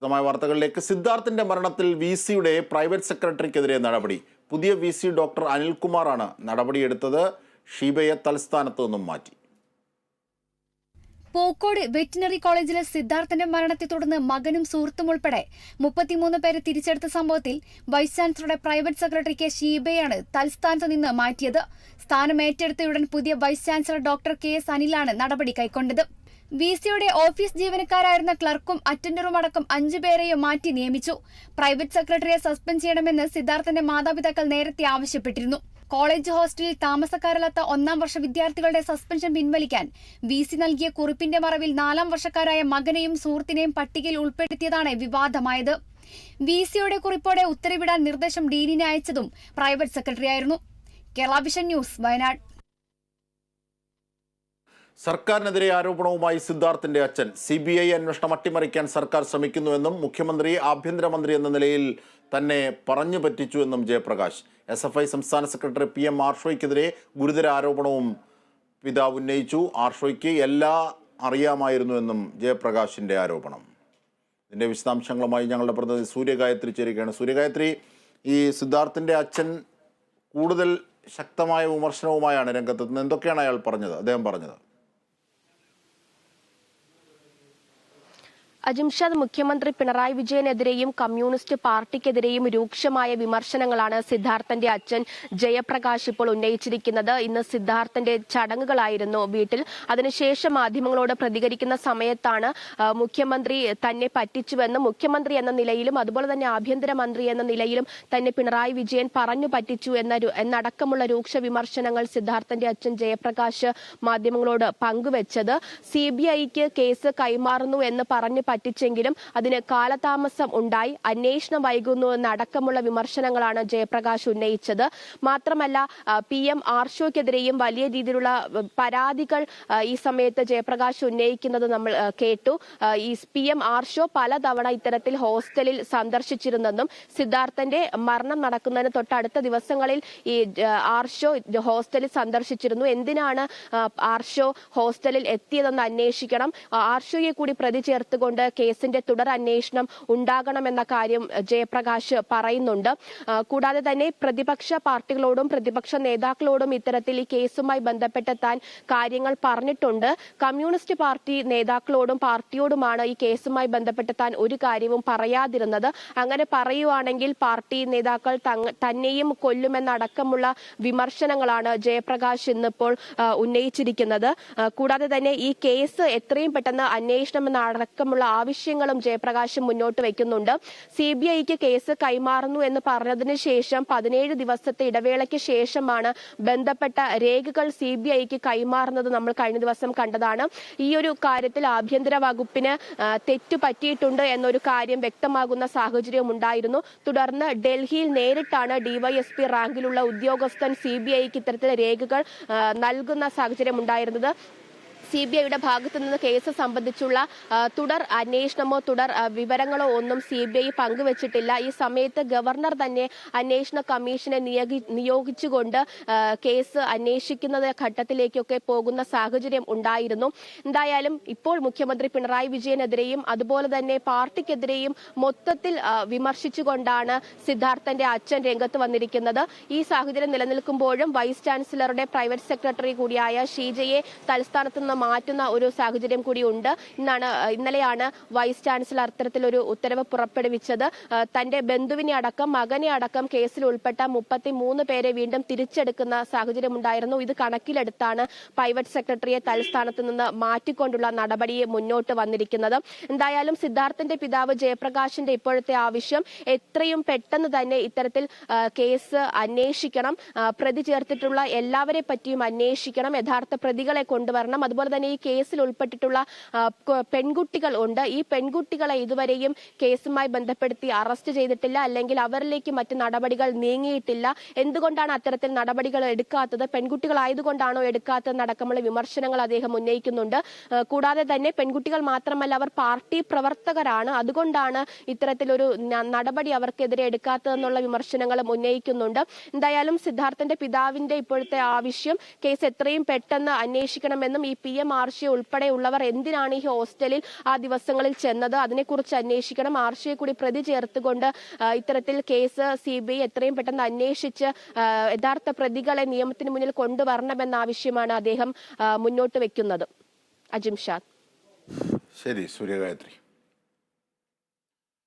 വിശദമായ വാർത്തകളിലേക്ക്. സിദ്ധാർത്ഥിന്റെ മരണത്തിൽ വി സിയുടെ പ്രൈവറ്റ് സെക്രട്ടറിക്കെതിരെ നടപടി. പുതിയ വി സി ഡോക്ടർ അനിൽകുമാറാണ് നടപടിയെടുത്തത്. ഷീബയെ തലസ്ഥാനത്ത് നിന്നും മാറ്റി. പോക്കോട് വെറ്റിനറി കോളേജിലെ സിദ്ധാർത്ഥന്റെ മരണത്തെ തുടർന്ന് മകനും സുഹൃത്തും ഉൾപ്പെടെ മുപ്പത്തിമൂന്ന് പേരെ തിരിച്ചെടുത്ത സംഭവത്തിൽ വൈസ് ചാൻസലറുടെ പ്രൈവറ്റ് സെക്രട്ടറി ഷീബയാണ് തൽസ്ഥാനത്ത് നിന്ന് മാറ്റിയത്. സ്ഥാനം പുതിയ vice chancellor doctor K S അനിലാണ് നടപടി കൈക്കൊണ്ടത്. വി സിയുടെ ഓഫീസ് ജീവനക്കാരായിരുന്ന ക്ലർക്കും അറ്റൻഡറും അടക്കം അഞ്ചു പേരെയും മാറ്റി നിയമിച്ചു. പ്രൈവറ്റ് സെക്രട്ടറിയെ സസ്പെൻഡ് ചെയ്യണമെന്ന് സിദ്ധാർത്ഥന്റെ മാതാപിതാക്കൾ നേരത്തെ ആവശ്യപ്പെട്ടിരുന്നു. കോളേജ് ഹോസ്റ്റലിൽ താമസക്കാരല്ലാത്ത ഒന്നാം വർഷ വിദ്യാർത്ഥികളുടെ സസ്പെൻഷൻ പിൻവലിക്കാൻ വി സി നൽകിയ കുറിപ്പിന്റെ മറവിൽ നാലാം വർഷക്കാരായ മകനെയും സുഹൃത്തിനെയും പട്ടികയിൽ ഉൾപ്പെടുത്തിയതാണ് വിവാദമായത്. വി സിയുടെ കുറിപ്പോടെ ഉത്തരവിടാൻ നിർദ്ദേശം ഡീനിനെ അയച്ചതും private സെക്രട്ടറിയായിരുന്നു. Kerala vision news Wayanad. സർക്കാരിനെതിരെ ആരോപണവുമായി സിദ്ധാർത്ഥിന്റെ അച്ഛൻ. സി ബി ഐ അന്വേഷണം അട്ടിമറിക്കാൻ സർക്കാർ ശ്രമിക്കുന്നുവെന്നും മുഖ്യമന്ത്രി ആഭ്യന്തരമന്ത്രി എന്ന നിലയിൽ തന്നെ പറഞ്ഞു പറ്റിച്ചു എന്നും ജയപ്രകാശ്. എസ് എഫ് ഐ സംസ്ഥാന സെക്രട്ടറി പി എം ആർഷോയ്ക്കെതിരെ ഗുരുതര ആരോപണവും പിതാവ് ഉന്നയിച്ചു. ആർഷോയ്ക്ക് എല്ലാ അറിയാമായിരുന്നുവെന്നും ജയപ്രകാശിന്റെ ആരോപണം. ഇതിന്റെ വിശദാംശങ്ങളുമായി ഞങ്ങളുടെ പ്രതിനിധി സൂര്യഗായത്രി ചേരുകയാണ്. സൂര്യഗായത്രി ഈ സിദ്ധാർത്ഥിന്റെ അച്ഛൻ കൂടുതൽ ശക്തമായ വിമർശനവുമായാണ് രംഗത്തെത്തുന്നത്. എന്തൊക്കെയാണ് അയാൾ പറഞ്ഞത്? അദ്ദേഹം പറഞ്ഞത്. അജിംഷാദ് മുഖ്യമന്ത്രി പിണറായി വിജയനെതിരെയും കമ്മ്യൂണിസ്റ്റ് പാർട്ടിക്കെതിരെയും രൂക്ഷമായ വിമർശനങ്ങളാണ് സിദ്ധാർത്ഥന്റെ അച്ഛൻ ജയപ്രകാശ് ഇപ്പോൾ ഉന്നയിച്ചിരിക്കുന്നത്. ഇന്ന് സിദ്ധാർത്ഥന്റെ ചടങ്ങുകളായിരുന്നു വീട്ടിൽ. അതിനുശേഷം മാധ്യമങ്ങളോട് പ്രതികരിക്കുന്ന സമയത്താണ് മുഖ്യമന്ത്രി തന്നെ പറ്റിച്ചുവെന്നും മുഖ്യമന്ത്രി എന്ന നിലയിലും അതുപോലെ തന്നെ ആഭ്യന്തരമന്ത്രി എന്ന നിലയിലും തന്നെ പിണറായി വിജയൻ പറഞ്ഞു പറ്റിച്ചു എന്ന എന്നടക്കമുള്ള രൂക്ഷ വിമർശനങ്ങൾ സിദ്ധാർത്ഥന്റെ അച്ഛൻ ജയപ്രകാശ് മാധ്യമങ്ങളോട് പങ്കുവച്ചത്. സി കേസ് കൈമാറുന്നു എന്ന് പറഞ്ഞ് പറ്റിച്ചെങ്കിലും അതിന് കാലതാമസം ഉണ്ടായി. അന്വേഷണം വൈകുന്നു എന്നടക്കമുള്ള വിമർശനങ്ങളാണ് ജയപ്രകാശ് ഉന്നയിച്ചത്. മാത്രമല്ല പി എം ആർഷോയ്ക്കെതിരെയും വലിയ രീതിയിലുള്ള പരാതികൾ ഈ സമയത്ത് ജയപ്രകാശ് ഉന്നയിക്കുന്നത് നമ്മൾ കേട്ടു. ഈ പി എം ആർഷോ പലതവണ ഇത്തരത്തിൽ ഹോസ്റ്റലിൽ സന്ദർശിച്ചിരുന്നെന്നും സിദ്ധാർത്ഥന്റെ മരണം നടക്കുന്നതിന് തൊട്ടടുത്ത ദിവസങ്ങളിൽ ഈ ആർഷോ ഹോസ്റ്റലിൽ സന്ദർശിച്ചിരുന്നു. എന്തിനാണ് ആർഷോ ഹോസ്റ്റലിൽ എത്തിയതെന്ന് അന്വേഷിക്കണം. ആർഷോയെ കൂടി പ്രതി ചേർത്തുകൊണ്ട് കേസിന്റെ തുടർ അന്വേഷണം ഉണ്ടാകണമെന്ന കാര്യം ജയപ്രകാശ് പറയുന്നുണ്ട്. കൂടാതെ തന്നെ പ്രതിപക്ഷ പാർട്ടികളോടും പ്രതിപക്ഷ നേതാക്കളോടും ഇത്തരത്തിൽ ഈ കേസുമായി ബന്ധപ്പെട്ട് താൻ കാര്യങ്ങൾ പറഞ്ഞിട്ടുണ്ട്. കമ്മ്യൂണിസ്റ്റ് പാർട്ടി നേതാക്കളോടും പാർട്ടിയോടുമാണ് ഈ കേസുമായി ബന്ധപ്പെട്ട് താൻ ഒരു കാര്യവും പറയാതിരുന്നത്. അങ്ങനെ പറയുവാണെങ്കിൽ പാർട്ടി നേതാക്കൾ തന്നെയും കൊല്ലുമെന്നടക്കമുള്ള വിമർശനങ്ങളാണ് ജയപ്രകാശ് ഇന്നിപ്പോൾ ഉന്നയിച്ചിരിക്കുന്നത്. കൂടാതെ തന്നെ ഈ കേസ് എത്രയും പെട്ടെന്ന് അന്വേഷണം എന്നടക്കമുള്ള ആവശ്യങ്ങളും ജയപ്രകാശ് മുന്നോട്ട് വയ്ക്കുന്നുണ്ട്. സി ബി ഐക്ക് കേസ് കൈമാറുന്നു എന്ന് പറഞ്ഞതിന് ശേഷം പതിനേഴ് ദിവസത്തെ ഇടവേളയ്ക്ക് ശേഷമാണ് ബന്ധപ്പെട്ട രേഖകൾ സി ബി ഐക്ക് കൈമാറുന്നത് നമ്മൾ കഴിഞ്ഞ ദിവസം കണ്ടതാണ്. ഈ ഒരു കാര്യത്തിൽ ആഭ്യന്തര വകുപ്പിന് തെറ്റുപറ്റിയിട്ടുണ്ട് തെറ്റു പറ്റിയിട്ടുണ്ട് എന്നൊരു കാര്യം വ്യക്തമാകുന്ന സാഹചര്യം ഉണ്ടായിരുന്നു. തുടർന്ന് ഡൽഹിയിൽ നേരിട്ടാണ് ഡിവൈഎസ്പി റാങ്കിലുള്ള ഉദ്യോഗസ്ഥൻ സി ബി ഐക്ക് ഇത്തരത്തിലെ രേഖകൾ നൽകുന്ന സാഹചര്യം ഉണ്ടായിരുന്നത്. സി ബി ഐയുടെ ഭാഗത്തു നിന്ന് കേസ് സംബന്ധിച്ചുള്ള തുടർ അന്വേഷണമോ തുടർ വിവരങ്ങളോ ഒന്നും സി ബി ഐ പങ്കുവച്ചിട്ടില്ല. ഈ സമയത്ത് ഗവർണർ തന്നെ അന്വേഷണ കമ്മീഷനെ നിയോഗി നിയോഗിച്ചുകൊണ്ട് കേസ് അന്വേഷിക്കുന്ന ഘട്ടത്തിലേക്കൊക്കെ പോകുന്ന സാഹചര്യം ഉണ്ടായിരുന്നു. എന്തായാലും ഇപ്പോൾ മുഖ്യമന്ത്രി പിണറായി വിജയനെതിരെയും അതുപോലെ തന്നെ പാർട്ടിക്കെതിരെയും മൊത്തത്തിൽ വിമർശിച്ചുകൊണ്ടാണ് സിദ്ധാർത്ഥന്റെ അച്ഛൻ രംഗത്ത് വന്നിരിക്കുന്നത്. ഈ സാഹചര്യം നിലനിൽക്കുമ്പോഴും വൈസ് ചാൻസലറുടെ പ്രൈവറ്റ് സെക്രട്ടറി കൂടിയായ ഷീജയെ തലസ്ഥാനത്ത് നിന്ന് മാറ്റുന്ന ഒരു സാഹചര്യം കൂടി ഉണ്ട്. ഇന്നാണ് ഇന്നലെയാണ് വൈസ് ചാൻസലർ അത്തരത്തിലൊരു ഉത്തരവ് പുറപ്പെടുവിച്ചത്. തന്റെ ബന്ധുവിനെ അടക്കം മകനെ അടക്കം കേസിൽ ഉൾപ്പെട്ട മുപ്പത്തി മൂന്ന് പേരെ വീണ്ടും തിരിച്ചെടുക്കുന്ന സാഹചര്യം ഉണ്ടായിരുന്നു. ഇത് കണക്കിലെടുത്താണ് പ്രൈവറ്റ് സെക്രട്ടറിയെ തലസ്ഥാനത്ത് നിന്ന് മാറ്റിക്കൊണ്ടുള്ള നടപടിയെ മുന്നോട്ട് വന്നിരിക്കുന്നത്. എന്തായാലും സിദ്ധാർത്ഥന്റെ പിതാവ് ജയപ്രകാശിന്റെ ഇപ്പോഴത്തെ ആവശ്യം എത്രയും പെട്ടെന്ന് തന്നെ ഇത്തരത്തിൽ കേസ് അന്വേഷിക്കണം. പ്രതി ചേർത്തിട്ടുള്ള എല്ലാവരെ പറ്റിയും അന്വേഷിക്കണം. യഥാർത്ഥ പ്രതികളെ കൊണ്ടുവരണം. അതുപോലെ തന്നെ ഈ കേസിൽ ഉൾപ്പെട്ടിട്ടുള്ള പെൺകുട്ടികൾ ഉണ്ട്. ഈ പെൺകുട്ടികളെ ഇതുവരെയും കേസുമായി ബന്ധപ്പെടുത്തി അറസ്റ്റ് ചെയ്തിട്ടില്ല. അല്ലെങ്കിൽ അവരിലേക്ക് മറ്റ് നടപടികൾ നീങ്ങിയിട്ടില്ല. എന്തുകൊണ്ടാണ് അത്തരത്തിൽ നടപടികൾ എടുക്കാത്തത്? പെൺകുട്ടികളായതുകൊണ്ടാണോ എടുക്കാത്തതെന്നടക്കമുള്ള വിമർശനങ്ങൾ അദ്ദേഹം ഉന്നയിക്കുന്നുണ്ട്. കൂടാതെ തന്നെ പെൺകുട്ടികൾ മാത്രമല്ല അവർ പാർട്ടി പ്രവർത്തകരാണ്. അതുകൊണ്ടാണ് ഇത്തരത്തിലൊരു നടപടി അവർക്കെതിരെ എടുക്കാത്തതെന്നുള്ള വിമർശനങ്ങളും ഉന്നയിക്കുന്നുണ്ട്. എന്തായാലും സിദ്ധാർത്ഥന്റെ പിതാവിന്റെ ഇപ്പോഴത്തെ ആവശ്യം കേസ് എത്രയും പെട്ടെന്ന് അന്വേഷിക്കണമെന്നും ഈ പി എം ആർഷയെ ഉൾപ്പെടെയുള്ളവർ എന്തിനാണ് ഈ ഹോസ്റ്റലിൽ ആ ദിവസങ്ങളിൽ ചെന്നത്? അതിനെക്കുറിച്ച് അന്വേഷിക്കണം. ആർഷയെ കൂടി പ്രതി ചേർത്തുകൊണ്ട് ഇത്തരത്തിൽ കേസ് സി ബി ഐ എത്രയും പെട്ടെന്ന് അന്വേഷിച്ച് യഥാർത്ഥ പ്രതികളെ നിയമത്തിന് മുന്നിൽ കൊണ്ടുവരണമെന്ന ആവശ്യമാണ് അദ്ദേഹം മുന്നോട്ട് വെക്കുന്നത്. അജിംഷാദ് ശരി സൂര്യഗായത്രി